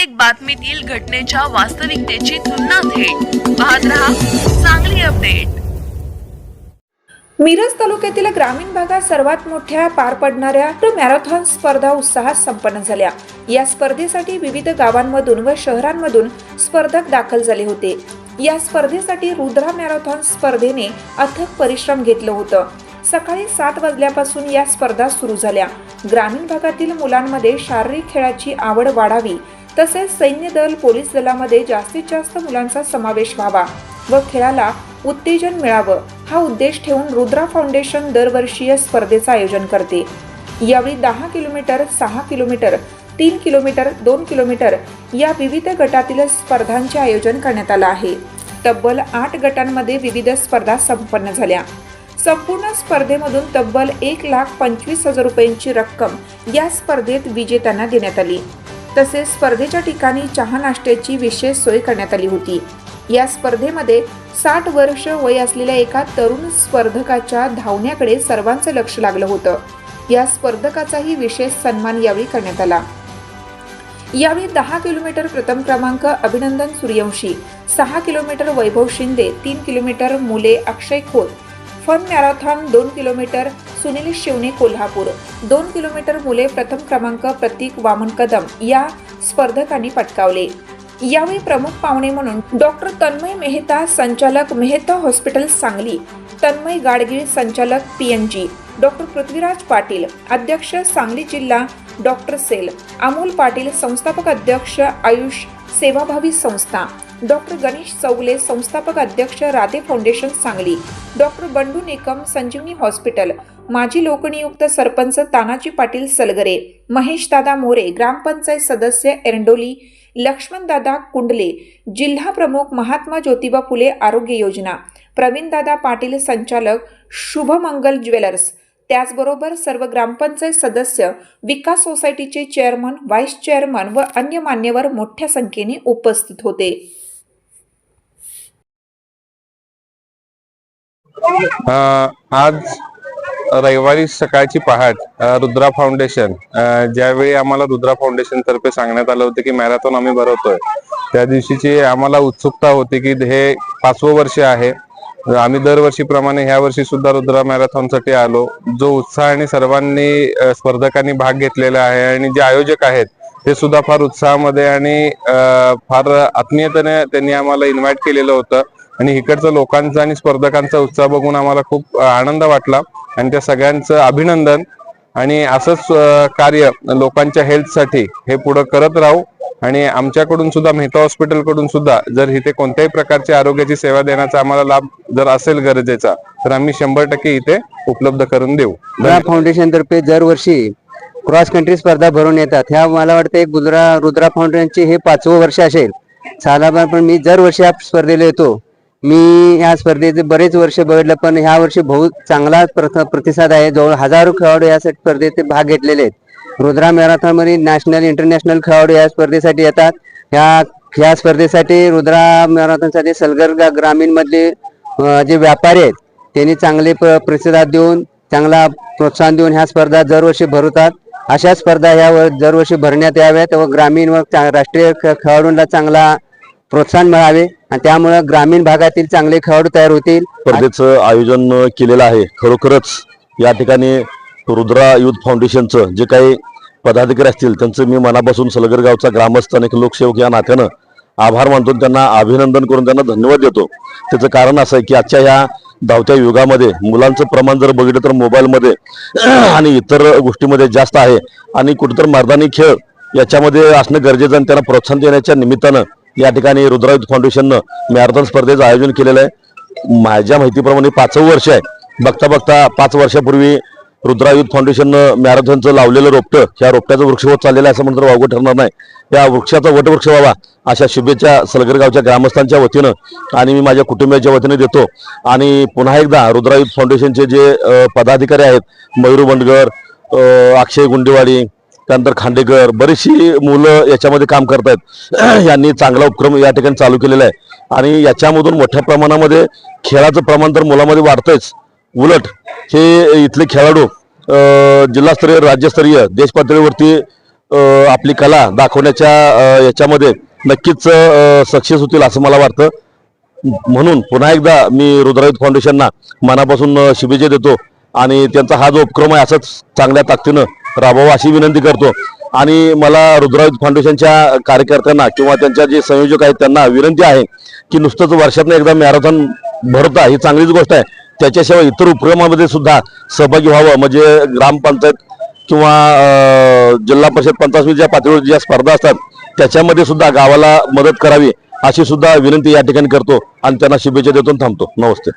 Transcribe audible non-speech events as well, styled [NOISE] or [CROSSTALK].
प्रत्येक बातमीतील घटनेच्या वास्तविकतेची तुलना थेट. पाहत रहा चांगली अपडेट. मिरज तालुक्यातील ग्रामीण भागात सर्वात मोठ्या पार पडणाऱ्या मॅरेथॉन स्पर्धा उत्साहात संपन्न झाल्या. या स्पर्धेसाठी विविध गावांमधून व शहरांमधून स्पर्धक दाखल झाले होते. या स्पर्धेसाठी रुद्रा मॅरेथॉन स्पर्धेने अथक परिश्रम घेतलं होतं. सकाळी सात वाजल्यापासून या स्पर्धा सुरू झाल्या. ग्रामीण भागातील मुलांमध्ये शारीरिक खेळाची आवड वाढावी तसेच सैन्य दल पोलीस दलामध्ये जास्तीत जास्त मुलांचा समावेश व्हावा व खेळाला उत्तेजन मिळावं हा उद्देश ठेवून रुद्रा फाउंडेशन दरवर्षीय स्पर्धेचं आयोजन करते. यावेळी दहा किलोमीटर सहा किलोमीटर तीन किलोमीटर दोन किलोमीटर या विविध गटातील स्पर्धांचे आयोजन करण्यात आलं आहे. तब्बल आठ गटांमध्ये विविध स्पर्धा संपन्न झाल्या. संपूर्ण स्पर्धेमधून तब्बल एक लाख पंचवीस हजार रुपयांची रक्कम या स्पर्धेत विजेत्यांना देण्यात आली. तसेच स्पर्धेच्या ठिकाणी चहा नाश्त्याची विशेष सोय करण्यात आली होती. या स्पर्धेमध्ये साठ वर्ष वय असलेल्या एका तरुण स्पर्धकाच्या धावण्याकडे सर्वांचं लक्ष लागलं होतं. या स्पर्धकाचाही विशेष सन्मान यावेळी करण्यात आला. यावेळी दहा किलोमीटर प्रथम क्रमांक अभिनंदन सूर्यवंशी सहा किलोमीटर वैभव शिंदे तीन किलोमीटर मुले अक्षय खोत फन मॅरेथॉन दोन किलोमीटर सुनील शिवणे कोल्हापूर. दोन किलोमीटर मुले प्रथम क्रमांक प्रतीक वामन कदम या स्पर्धकांनी पटकावले. यावेळी प्रमुख पाहुणे म्हणून डॉक्टर तन्मय मेहता संचालक मेहता हॉस्पिटल सांगली तन्मय गाडगीळ संचालक P N G. Doctor Prithviraj Patil अध्यक्ष सांगली जिल्हा डॉक्टर सेल अमोल पाटील संस्थापक अध्यक्ष आयुष सेवाभावी संस्था डॉक्टर गणेश चौगले संस्थापक अध्यक्ष Radhe foundation Sangli doctor Bandu Nikam Sanjivani hospital माजी लोकनियुक्त सरपंच तानाजी पाटील सलगरे महेश दादा मोरे ग्रामपंचायत सदस्य एरंडोली लक्ष्मणदादा कुंडले जिल्हा प्रमुख महात्मा ज्योतिबा फुले आरोग्य योजना प्रवीणदादा पाटील संचालक शुभमंगल ज्वेलर्स त्याचबरोबर सर्व ग्रामपंचायत सदस्य विकास सोसायटीचे चेअरमन व्हाईस चेअरमन व अन्य मान्यवर मोठ्या संख्येने उपस्थित होते. आज रविवारी सकाळची पहाट रुद्रा फाउंडेशन ज्यावेळी आम्हाला रुद्रा फाउंडेशन तर्फे सांगण्यात आलं होतं की मॅरेथॉन आम्ही भरवतोय त्या दिवशीची आम्हाला उत्सुकता होती की हे पाचवं वर्ष आहे. आम्ही दरवर्षीप्रमाणे ह्या वर्षी सुद्धा रुद्रा मॅरेथॉनसाठी आलो. जो उत्साह आणि सर्वांनी स्पर्धकांनी भाग घेतलेला आहे आणि जे आयोजक आहेत ते सुद्धा फार उत्साहामध्ये आणि फार आत्मीयतेने त्यांनी आम्हाला इन्व्हाइट केलेलं होतं. आणि इकडचं लोकांचा आणि स्पर्धकांचा उत्साह बघून आम्हाला खूप आनंद वाटला. आणि त्या सगळ्यांचं अभिनंदन. आणि असंच कार्य लोकांच्या हेल्थसाठी हे पुढं करत राहू. आणि आमच्याकडून सुद्धा मेहता हॉस्पिटलकडून सुद्धा जर इथे कोणत्याही प्रकारची आरोग्याची सेवा देण्याचा आम्हाला लाभ जर असेल गरजेचा तर आम्ही शंभर टक्के इथे उपलब्ध करून देऊ. रुद्रा फाउंडेशन तर्फे दरवर्षी क्रॉस कंट्री स्पर्धा भरून येतात. ह्या मला वाटतं एक गुजरा रुद्रा फाउंडेशनचे हे पाचवं वर्ष असेल. साधारणपणे पण मी दरवर्षी या स्पर्धेला येतो. मी या स्पर्धेचे बरेच वर्ष बघितलं पण ह्या वर्षी बहुत चांगला प्रथ- प्रतिसाद आहे. जवळ हजारो खेळाडू या स्पर्धेत भाग घेतलेले आहेत. रुद्रा मॅरेथॉनमध्ये नॅशनल इंटरनॅशनल खेळाडू या स्पर्धेसाठी येतात. ह्या ह्या स्पर्धेसाठी रुद्रा मॅरेथॉनसाठी सलगर ग्रामीण मधले जे व्यापारी आहेत त्यांनी चांगले प्रतिसाद देऊन चांगला प्रोत्साहन देऊन ह्या स्पर्धा दरवर्षी भरवतात. अशा स्पर्धा ह्या दरवर्षी भरण्यात याव्यात व ग्रामीण व चा- राष्ट्रीय खेळाडूंना चांगला प्रोत्साहन मिळावे आणि त्यामुळे ग्रामीण भागातील चांगले खेळाडू तयार होतील. स्पर्धेचं आयोजन केलेलं आहे. खरोखरच या ठिकाणी रुद्रा युथ फाउंडेशनचं जे काही पदाधिकारी असतील त्यांचं मी मनापासून सलगर गावचा ग्रामस्थ आणि लोकसेवक या नात्यानं आभार मानतो त्यांना अभिनंदन करून त्यांना धन्यवाद देतो. त्याचं कारण असं आहे की आजच्या ह्या धावत्या युगामध्ये मुलांचं प्रमाण जर बघितलं तर मोबाईलमध्ये [CLEARS THROAT] आणि इतर गोष्टीमध्ये जास्त आहे. आणि कुठेतरी मर्दानी खेळ याच्यामध्ये असणं गरजेचं आणि त्यांना प्रोत्साहन देण्याच्या निमित्तानं या ठिकाणी रुद्रायुध फाउंडेशननं मॅरेथॉन स्पर्धेचं आयोजन केलेलं आहे. माझ्या माहितीप्रमाणे पाचवं वर्ष आहे. बघता बघता पाच वर्षापूर्वी रुद्रायुध फाउंडेशननं मॅरेथॉनचं लावलेलं रोपटं या रोपट्याचं वृक्ष होत चाललेलं आहे असं म्हणून तर वावगं ठरणार नाही. या वृक्षाचा वटवृक्ष व्हावा अशा शुभेच्छा सलगरगावच्या ग्रामस्थांच्या वतीनं आणि मी माझ्या कुटुंबियाच्या वतीने देतो. आणि पुन्हा एकदा रुद्रायुध फाउंडेशनचे जे पदाधिकारी आहेत मयूर बंडगर अक्षय गुंडेवाडी त्यानंतर खांडेकर बरीचशी मुलं याच्यामध्ये काम करतायत. [CLEARS THROAT] यांनी चांगला उपक्रम या ठिकाणी चालू केलेला आहे. आणि याच्यामधून मोठ्या प्रमाणामध्ये खेळाचं प्रमाण तर मुलामध्ये वाढतंयच. उलट हे इथले खेळाडू जिल्हास्तरीय राज्यस्तरीय देशपातळीवरती आपली कला दाखवण्याच्या याच्यामध्ये नक्कीच सक्सेस होतील असं मला वाटतं. म्हणून पुन्हा एकदा मी रुद्रायुध फाउंडेशनना मनापासून शुभेच्छा देतो. आणि त्यांचा हा जो उपक्रम आहे असंच चांगल्या ताकदीनं राबवावा अशी विनंती करतो. आणि मला रुद्रायुध फाउंडेशनच्या कार्यकर्त्यांना किंवा त्यांच्या जे संयोजक आहेत त्यांना विनंती आहे की नुसतंच वर्षातनं एकदा मॅरेथॉन भरता ही चांगलीच गोष्ट आहे. त्याच्याशिवाय इतर उपक्रमामध्ये सुद्धा सहभागी व्हावं. म्हणजे ग्रामपंचायत किंवा जिल्हा परिषद पंचायत ज्या पातळीवर ज्या स्पर्धा असतात त्याच्यामध्ये सुद्धा गावाला मदत करावी अशी सुद्धा विनंती या ठिकाणी करतो आणि त्यांना शुभेच्छा देतो थांबतो. नमस्ते.